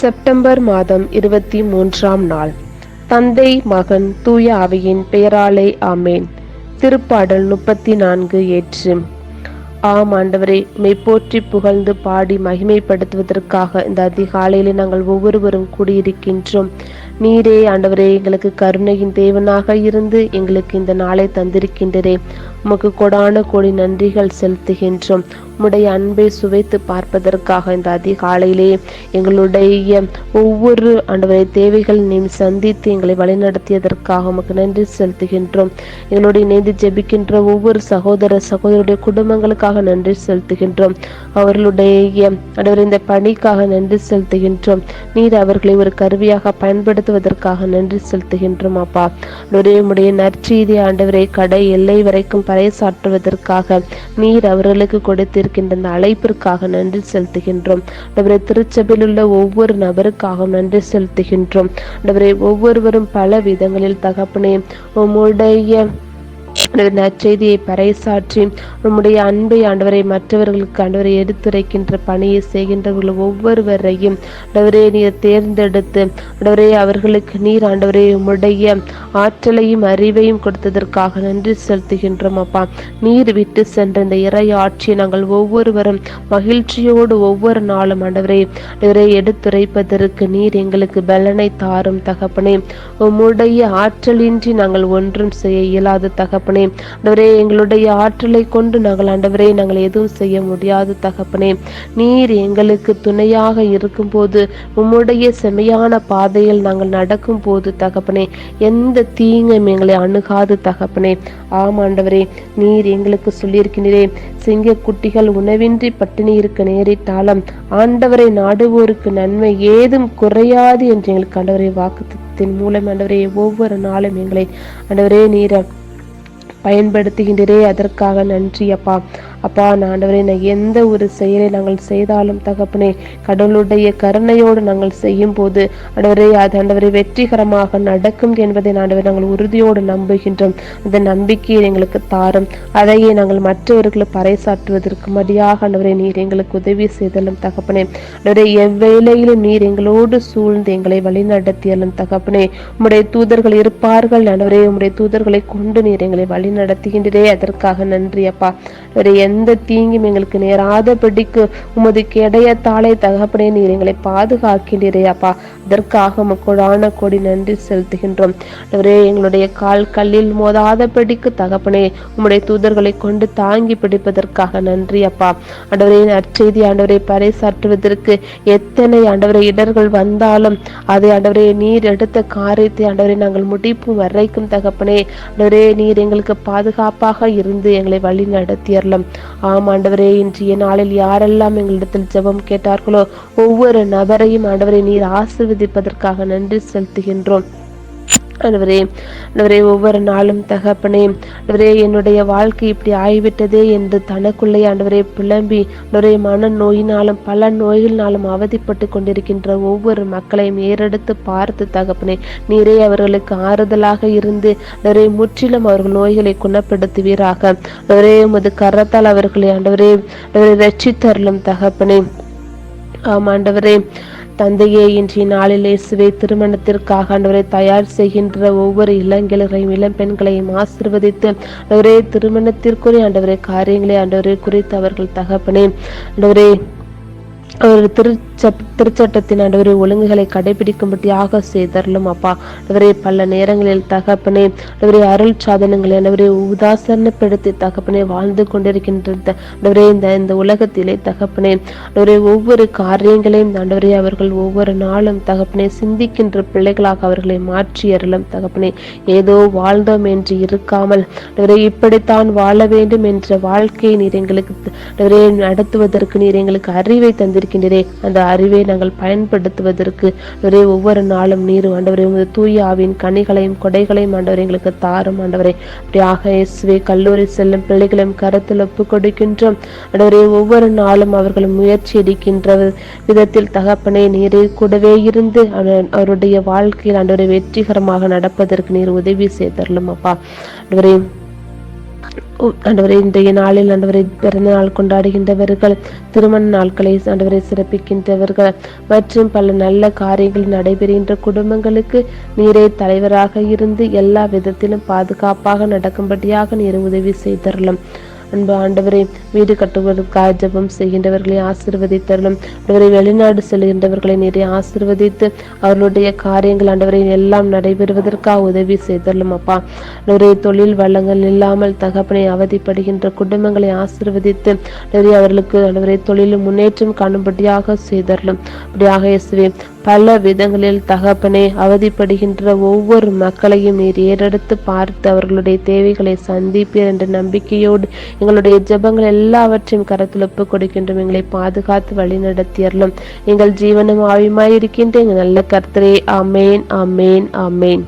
September மாதம் இருபத்தி மூன்றாம் நாள். தந்தை மகன் தூய அவையின் பெயராலே ஆமேன். திருப்பாடல் முப்பத்தி நான்கு ஏற்று. ஆம் ஆண்டவரே மெய்ப்போற்றி புகழ்ந்து பாடி மகிமைப்படுத்துவதற்காக இந்த அதிகாலையிலே நாங்கள் ஒவ்வொருவரும் கூடியிருக்கின்றோம். நீரே ஆண்டவரே எங்களுக்கு கருணையின் தேவனாக இருந்து எங்களுக்கு இந்த நாளை தந்திருக்கின்றரே உமக்கு கொடான கோடி நன்றிகள் செலுத்துகின்றோம். உம்முடைய அன்பை சுவைத்து பார்ப்பதற்காக இந்த அதிகாலையிலே எங்களுடைய ஒவ்வொரு ஆண்டவரை தேவைகள் நீ சந்தித்து எங்களை வழிநடத்தியதற்காக உமக்கு நன்றி செலுத்துகின்றோம். எங்களுடைய இணைந்து ஜெபிக்கின்ற ஒவ்வொரு சகோதர சகோதரருடைய குடும்பங்களுக்காக நன்றி செலுத்துகின்றோம். அவர்களுடைய ஆண்டவர் இந்த பணிக்காக நன்றி செலுத்துகின்றோம். நீர் அவர்களை ஒரு கருவியாக நடத்துவதற்காக நன்றி செலுத்துகின்றோம் அப்பா. ஆண்டவரே உம்முடைய நற்செய்தி ஆண்டவரை கடை எல்லை வரைக்கும் பறைசாற்றுவதற்காக நீர் அவர்களுக்கு கொடுத்திருக்கின்ற இந்த அழைப்பிற்காக நன்றி செலுத்துகின்றோம். அவரை திருச்சபையில் உள்ள ஒவ்வொரு நபருக்காக நன்றி செலுத்துகின்றோம். அவரை ஒவ்வொருவரும் பல விதங்களில் தகப்பனே உம்முடைய நற்செய்தியை பறைசாற்றி நம்முடைய அன்பை ஆண்டவரை மற்றவர்களுக்கு ஆண்டவரை எடுத்துரைக்கின்ற பணியை செய்கின்றவர்கள் ஒவ்வொருவரையும் ஆண்டவரே நீர் தேர்ந்தெடுத்து ஆண்டவரே அவர்களுக்கு நீர் ஆண்டவரே உம்முடைய ஆற்றலையும் அறிவையும் கொடுத்ததற்காக நன்றி செலுத்துகின்றோம் அப்பா. நீர் விட்டு சென்ற இந்த இறை ஆட்சியை நாங்கள் ஒவ்வொருவரும் மகிழ்ச்சியோடு ஒவ்வொரு நாளும் ஆண்டவரே. இவரை எடுத்துரைப்பதற்கு நீர் எங்களுக்கு பலனை தாரும் தகப்பனே. உம்முடைய ஆற்றலின்றி நாங்கள் ஒன்றும் செய்ய இயலாத தகப்பனே. ஆண்டவரே எங்களுடைய ஆற்றலை கொண்டு நாங்கள் ஆண்டவரே நாங்கள் எதுவும் செய்ய முடியாது தகப்பனே. நீர் எங்களுக்கு துணையாக இருக்கும்போது உம்முடைய செமையான பாதையில் நாங்கள் நடக்கும் போது தகப்பனே எந்த தீங்கும் எங்களை அணுகாது தகப்பனே. ஆம் ஆண்டவரே நீர் எங்களுக்கு சொல்லியிருக்கிறீரே. சிங்க குட்டிகள் உணவின்றி பட்டினி இருக்க நேரிட்டாலும் ஆண்டவரை நாடுவோருக்கு நன்மை ஏதும் குறையாது என்று எங்களுக்கு ஆண்டவரை வாக்குத்தின் மூலம் ஆண்டவரே ஒவ்வொரு நாளும் எங்களை ஆண்டவரே நீர் பயன்படுத்துகின்றே அதற்காக நன்றி அப்பா. அப்பா நான் ஆண்டவரே எந்த ஒரு செயலை நாங்கள் செய்தாலும் தகப்பனே கடவுளுடைய கருணையோடு நாங்கள் செய்யும் போது ஆண்டவரே அது ஆண்டவரை வெற்றிகரமாக நடக்கும் என்பதை ஆண்டவர் நாங்கள் உறுதியோடு நம்புகின்றோம். அந்த நம்பிக்கையை எங்களுக்கு தாரும். அதையே நாங்கள் மற்றவர்களை பறைசாற்றுவதற்கு மடியாக ஆண்டவரை நீர் எங்களுக்கு உதவி செய்தலும் தகப்பனே. ஆண்டவரே எவ்வேளையிலும் நீர் எங்களோடு சூழ்ந்து எங்களை வழிநடத்தியலும் தகப்பனே. உம்முடைய தூதர்கள் இருப்பார்கள். ஆண்டவரே உம்முடைய தூதர்களை கொண்டு நீர் எங்களை வழிநடத்துகின்றே அதற்காக நன்றி அப்பா. வேற எந்த தீங்கும் எங்களுக்கு நேராதபடிக்கு உமது கிடையத்தாலே தகப்பனே நீர் எங்களை பாதுகாக்கின்றீரே அப்பா. அதற்காக உமக்கொடான கொடி நன்றி செலுத்துகின்றோம். அவரே எங்களுடைய கால் கல்லில் மோதாதபடிக்கு தகப்பனே உம்முடைய தூதர்களை கொண்டு தாங்கி பிடிப்பதற்காக நன்றி அப்பா. ஆண்டவரே நற்செய்தி ஆண்டவரை பறைசாற்றுவதற்கு எத்தனை ஆண்டவரை இடர்கள் வந்தாலும் அதை ஆண்டவரே நீர் எடுத்த காரியத்தை ஆண்டவரை நாங்கள் முடிப்பும் வரைக்கும் தகப்பனே. ஆண்டவரே நீர் எங்களுக்கு பாதுகாப்பாக இருந்து எங்களை வழி நடத்தியறலாம் ஆம் ஆண்டவரே இன்றைய நாளில் யாரெல்லாம் எங்களிடத்தில் ஜெபம் கேட்டார்களோ ஒவ்வொரு நபரையும் ஆண்டவரை நீர் ஆசிர்வதிப்பதற்காக நன்றி செலுத்துகின்றோம். ஆண்டவரே ஆண்டவரே ஒவ்வொரு நாளும் தகப்பனே ஆண்டவரே என்னுடைய வாழ்க்கை இப்படி ஆகிவிட்டதே என்று தனக்குள்ளே ஆண்டவரே புலம்பி ஆண்டவரே மன நோயினாலும் பல நோய்களினாலும் அவதிப்பட்டு கொண்டிருக்கின்ற ஒவ்வொரு மக்களையும் ஏறெடுத்து பார்த்து தகப்பனே நீரே அவர்களுக்கு ஆறுதலாக இருந்து ஆண்டவரே முற்றிலும் அவர்கள் நோய்களை குணப்படுத்துவீராக. ஆண்டவரே உமது கரத்தால் அவர்களை ஆண்டவரே ஆண்டவரே ரட்சித்தருளும் தகப்பனே. ஆம் ஆண்டவரே தந்தையே இன்றைய நாளில் இயேசுவை திருமணத்திற்காக ஆண்டவரை தயார் செய்கின்ற ஒவ்வொரு இளங்கிழரையும் இளம் பெண்களையும் ஆசிர்வதித்து ஆண்டவரே திருமணத்திற்குரிய ஆண்டவரே காரியங்களை ஆண்டவரை குறித்து அவர்கள் தகப்பனே. ஆண்டவரே அவர் திருச்ச திருச்சட்டத்தின் ஆண்டவரை ஒழுங்குகளை கடைபிடிக்கும்படியாக செய்தரலும் அப்பா. ஆண்டவரே பல நேரங்களில் தகப்பனே அவரை அருள் சாதனங்களை அவரை உதாசனப்படுத்தி தகப்பனே வாழ்ந்து கொண்டிருக்கின்ற ஆண்டவரே இந்த இந்த உலகத்திலே தகப்பனே ஆண்டவரே ஒவ்வொரு காரியங்களையும் ஆண்டவரே அவர்கள் ஒவ்வொரு நாளும் தகப்பனே சிந்திக்கின்ற பிள்ளைகளாக அவர்களை மாற்றி அருளும் தகப்பனே. ஏதோ வாழ்ந்தோம் என்று இருக்காமல் ஆண்டவரே இப்படித்தான் வாழ வேண்டும் என்ற வாழ்க்கையை நீர் எங்களுக்கு நடத்துவதற்கு நீர் எங்களுக்கு அறிவை தந்திருக்கின்றீரே அந்த அறிவை நாங்கள் பயன்படுத்துவதற்கு ஆண்டவரே ஒவ்வொரு நாளும் நீர் ஆண்டவரே உமது தூய ஆவின் கனிகளையும் கொடைகளையும் ஆண்டவரே எங்களுக்கு தாரும் ஆண்டவரே. அப்படியாக இயேசுவே கல்லூரி செல்லும் பிள்ளைகளையும் கருத்தில் ஒப்பு கொடுக்கின்றோம் ஆண்டவரே ஒவ்வொரு நாளும் அவர்கள் முயற்சி எடுக்கின்ற விதத்தில் தகப்பனே நீரே கூடவே இருந்து அவருடைய வாழ்க்கையில் ஆண்டவரை வெற்றிகரமாக நடப்பதற்கு நீர் உதவி செய்தரலும் அப்பா. ஆண்டவரே ஆண்டவரே இன்றைய நாளில் ஆண்டவரை பிறந்த நாள் கொண்டாடுகின்றவர்கள் திருமண நாட்களை ஆண்டவரை சிறப்பிக்கின்றவர்கள் மற்றும் பல நல்ல காரியங்கள் நடைபெறுகின்ற குடும்பங்களுக்கு நீரே தலைவராக இருந்து எல்லா விதத்திலும் பாதுகாப்பாக நடக்கும்படியாக நீர் உதவி செய்தரலாம் அன்பு ஆண்டவரை வீடு கட்டுவதற்காக ஜபம் செய்கின்றவர்களை ஆசிர்வதித்தரலும் ஆண்டவரை வெளிநாடு செல்கின்றவர்களை நீரை ஆசிர்வதித்து அவர்களுடைய காரியங்கள் ஆண்டவரை எல்லாம் நடைபெறுவதற்காக உதவி செய்தரலும் அப்பா. ஆண்டவரை தொழில் வளங்கள் இல்லாமல் தகப்பனை அவதிப்படுகின்ற குடும்பங்களை ஆசிர்வதித்து ஆண்டவரே அவர்களுக்கு ஆண்டவரை தொழில் முன்னேற்றம் காணும்படியாக செய்தரலும் அப்படியாக இயேசுவே பல விதங்களில் தகப்பனே அவதிப்படுகின்ற ஒவ்வொரு மக்களையும் நீர் ஏறெடுத்து பார்த்து அவர்களுடைய தேவைகளை சந்திப்பீர் என்ற நம்பிக்கையோடு எங்களுடைய ஜெபங்கள் எல்லாவற்றையும் கரத்தில் ஒப்பு கொடுக்கின்றோம் எங்களை பாதுகாத்து வழி நடத்தியறலும் எங்கள் ஜீவனம் ஆவியுமாய் இருக்கின்ற எங்கள் நல்ல கர்த்தரே. அமேன் அமேன் அமேன்